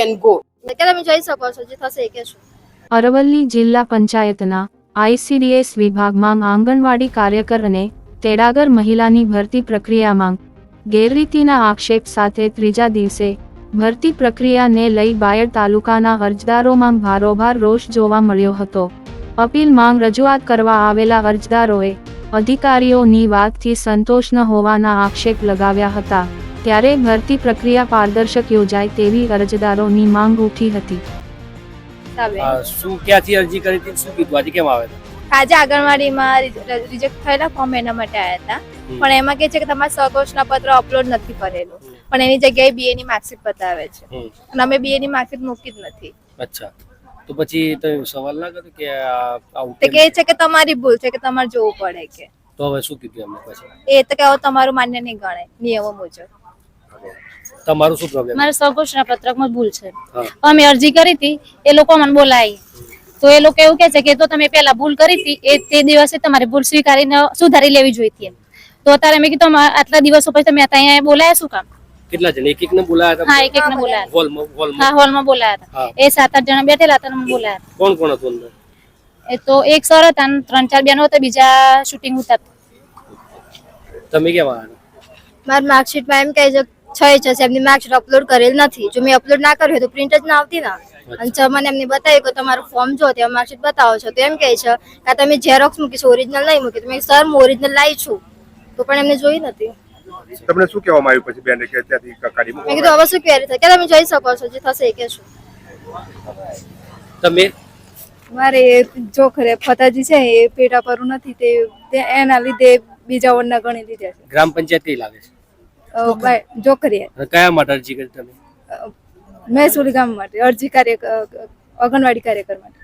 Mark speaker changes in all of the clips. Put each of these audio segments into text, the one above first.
Speaker 1: can go
Speaker 2: કે તમે જઈ શકો છો જે થશે એ કહેશો.
Speaker 3: અરવલ્લી જિલ્લા પંચાયતના આઈસીડીએસ વિભાગમાં આંગણવાડી કાર્યકર અને તેડાગર મહિલાની ભરતી પ્રક્રિયામાં ગેરરીતિના આક્ષેપ સાથે ત્રીજા દિવસે ભરતી પ્રક્રિયાને લઈ બાયડ તાલુકાના અરજદારોમાં ભારોભાર રોષ જોવા મળ્યો હતો. અપીલ માંગ રજૂઆત કરવા આવેલા અરજદારોએ અધિકારીઓની વાતથી સંતોષ ન હોવાના આક્ષેપ લગાવ્યા હતા. ત્યારે ભરતી પ્રક્રિયા પારદર્શક યોજાય તેવી અરજદારોની માંગ ઉઠી હતી.
Speaker 4: શું ક્યાંથી અરજી કરી હતી શું કીધું? આજે કેમ આવે
Speaker 2: આજે આંગણવાડીમાં રિજેક્ટ થયેલા ફોર્મ એના માટે આવ્યા હતા. પણ એમાં કે છે કે તમારે સઘોષણા પત્ર અપલોડ નથી કરેલું. પણ એની જગ્યાએ બીએ ની માર્કશીટ બતાવે છે. અને અમે બીએ ની માર્કશીટ મૂકી જ નથી.
Speaker 4: અચ્છા. તો પછી તો સવાલ ના કર્યો કે આ આવું
Speaker 2: તે
Speaker 4: કેમ?
Speaker 2: કહે છે કે તમારી ભૂલ છે કે તમારે જોવું પડે કે.
Speaker 4: તો હવે શું કીધું એમને પછી?
Speaker 2: એ તો કે હવે તમારું માન્ય નહીં ગણાય નિયમો મુજબ.
Speaker 4: તમારું શું પ્રોબ્લેમ
Speaker 5: મારે સઘોષણા પત્રકમાં ભૂલ છે. અમે અરજી કરી હતી એ લોકો મને બોલાવી. તો એ લોકો એવું કે છે કે તો તમે પહેલા ભૂલ કરી હતી એ તે દિવસે તમારે ભૂલ સ્વીકારીને સુધારી લેવી જોઈતી તો અત્યારે મેં કીધું આટલા દિવસો પછી તમે અહીંયા બોલાયા શું કામ?
Speaker 4: કેટલા જણ? એક એક ને બોલાયા
Speaker 5: હા
Speaker 4: એક
Speaker 5: એક ને બોલાયા
Speaker 4: હોલમાં
Speaker 5: હા
Speaker 4: હોલમાં
Speaker 5: હોલમાં બોલાયા હતા. એ સાત આઠ જણા બેઠેલા હતા મને બોલાયા
Speaker 4: કોણ કોણ હતું અંદર?
Speaker 5: એ તો એક સર હતા અને ત્રણ ચાર બેનો હતા બીજા શૂટિંગ હતા
Speaker 4: તમે કેમ આવ્યા
Speaker 2: મારી માર્કશીટમાં એમ કહે છે છ એ છ છે એમની માર્કશીટ અપલોડ કરેલ નથી. જો મેં અપલોડ ના કર્યું હોય તો પ્રિન્ટ જ ના આવતી ના. અને છ મને એમને બતાવ્યું કે તમારું ફોર્મ જો તે માર્કશીટ બતાવો છો. તો એમ કહે છે કે તમે ઝેરોક્સ મૂકીશ ઓરિજિનલ નહીં મૂકી તમે સર હું ઓરિજિનલ લાવી છું. તો પણ એમને જોઈ નથી.
Speaker 6: તમને શું કહેવામાં આવ્યું પછી બેન કે ત્યાંથી કાઢી
Speaker 2: મેં કીધું હવે શું ક્વેરી થાય? કે તમે જોઈ શકો છો જે થશે એ કહેશું.
Speaker 4: તમે?
Speaker 7: મારે જોખરે ફતાજી છે એ પેટા પર નથી તે તે એના લીધે બીજા વડના ગણી લીધા છે.
Speaker 4: ગ્રામ પંચાયત કઈ લાગે છે.
Speaker 7: અ, બા- જોખરીએ
Speaker 4: અને કયા માટે અરજી કરી તમે?
Speaker 7: અ, ગામ માટે અરજી કાર્ય આંગણવાડી કાર્યકર માટે.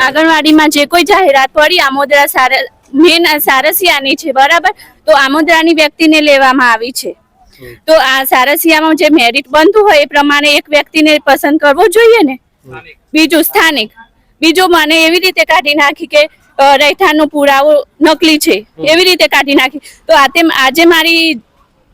Speaker 8: આંગણવાડીમાં જે કોઈ જાહેરાત પડી આમોદરા સાર મેન સારસિયાની છે બરાબર? તો આમોદરાની વ્યક્તિને લેવામાં આવી છે. તો આ સારસિયામાં જે મેરિટ બનતું હોય એ પ્રમાણે એક વ્યક્તિને પસંદ કરવો જોઈએ ને? બીજું સ્થાનિક. બીજું મને એવી રીતે કાઢી નાખી કે રહેઠાણનો પુરાવો નકલી છે. એવી રીતે કાઢી નાખી. તો આતે આજે મારી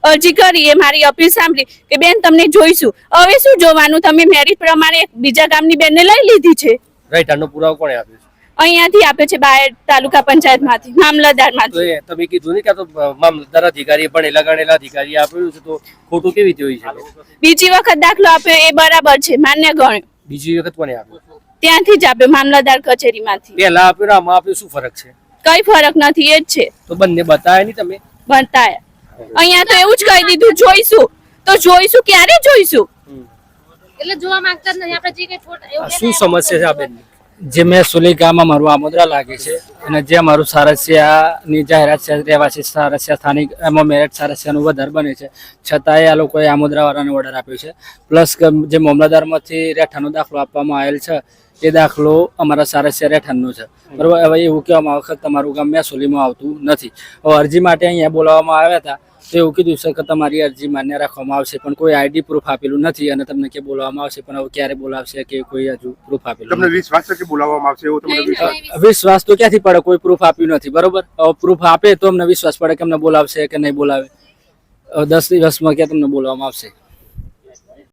Speaker 8: અરજી કરી એ મારી અપીલ સાંભળી કે બેન તમને જોઈશું. હવે શું જોવાનું? તમે મેરિટ પ્રમાણે બીજા ગામની બેનને લઈ લીધી છે.
Speaker 4: રહેઠાણનો પુરાવો કોણે આપ્યો છે?
Speaker 8: અહીંયાથી આપે છે બાયર તાલુકા પંચાયતમાંથી મામલતદારમાંથી.
Speaker 4: તમે કીધું ને કે તો મામલતદાર અધિકારી પણ લગાડેલા અધિકારી આપ્યું છે તો ખોટું કેવી રીતે હોય છે?
Speaker 8: બીજી વખત દાખલો આપ્યો એ બરાબર છે માન્ય ગણ.
Speaker 4: બીજી વખત કોને આપ્યું?
Speaker 8: ત્યાંથી જ આપે મામલતદાર કચેરીમાંથી.
Speaker 4: પહેલા આપ્યું ને આમાં આપ્યું શું ફરક છે?
Speaker 8: કઈ ફરક નથી એ જ છે.
Speaker 4: તો બંને બતાવે નહીં તમે?
Speaker 8: બતાય અહીંયા તો એવું જ કહી દીધું જોઈશું. તો જોઈશું ક્યારે જોઈશું?
Speaker 5: એટલે જોવા માંગતા જ નહીં આપણે જે કઈ
Speaker 4: આ શું સમસ્યા છે આ બેન
Speaker 9: જે મેં સુલેખામાં ગામમાં મારું આમોદરા લાગે છે અને જે મારું સારસિયાની જાહેરાત છે રહેવાસી સારસિયા સ્થાનિક એમાં મેરેટ સારસિયાનું વધારે બને છે. છતાંય આ લોકોએ આમોદરાવાળાને ઓર્ડર આપ્યો છે. પ્લસ જે મામલતદારમાંથી રહેઠાણનો દાખલો આપવામાં આવેલ છે એ દાખલો અમારા સારા રહેઠાણનો છે. બરાબર? હવે એવું કહેવામાં આવે કે તમારું ગામ મેસોલીમાં આવતું નથી. હવે અરજી માટે અહીંયા બોલાવવામાં આવ્યા હતા તો એવું કીધું છે કે તમારી અરજી માન્ય રાખવામાં આવશે પણ કોઈ આઈડી પ્રૂફ આપેલું નથી અને તમને કે બોલાવવામાં આવશે પણ હવે ક્યારે બોલાવશે કે કોઈ હજુ પ્રૂફ આપેલું
Speaker 6: તમને વિશ્વાસ છે કે બોલાવવામાં આવશે એવો તમને વિશ્વાસ?
Speaker 9: વિશ્વાસ તો ક્યાંથી પડે? કોઈ પ્રૂફ આપ્યું નથી બરોબર? હવે પ્રૂફ આપે તો અમને વિશ્વાસ પડે કે અમને બોલાવશે કે નહીં બોલાવે. દસ દિવસમાં ક્યાં તમને બોલાવવામાં આવશે?